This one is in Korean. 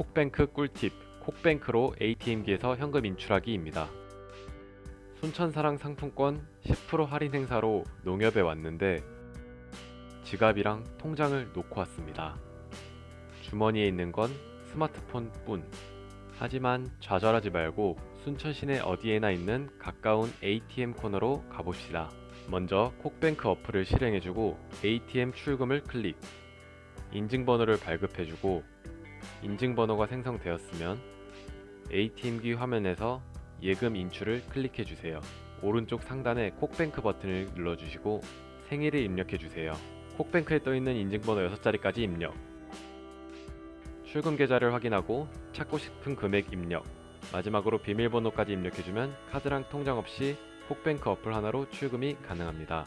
콕뱅크 꿀팁 콕뱅크로 ATM기에서 현금 인출하기입니다. 순천사랑 상품권 10% 할인 행사로 농협에 왔는데 지갑이랑 통장을 놓고 왔습니다. 주머니에 있는 건 스마트폰 뿐. 하지만 좌절하지 말고 순천 시내 어디에나 있는 가까운 ATM 코너로 가봅시다. 먼저 콕뱅크 어플을 실행해주고 ATM 출금을 클릭. 인증번호를 발급해주고 인증번호가 생성되었으면 ATM기 화면에서 예금 인출을 클릭해주세요. 오른쪽 상단에 콕뱅크 버튼을 눌러주시고 생일을 입력해주세요. 콕뱅크에 떠있는 인증번호 6자리까지 입력. 출금 계좌를 확인하고 찾고 싶은 금액 입력. 마지막으로 비밀번호까지 입력해주면 카드랑 통장 없이 콕뱅크 어플 하나로 출금이 가능합니다.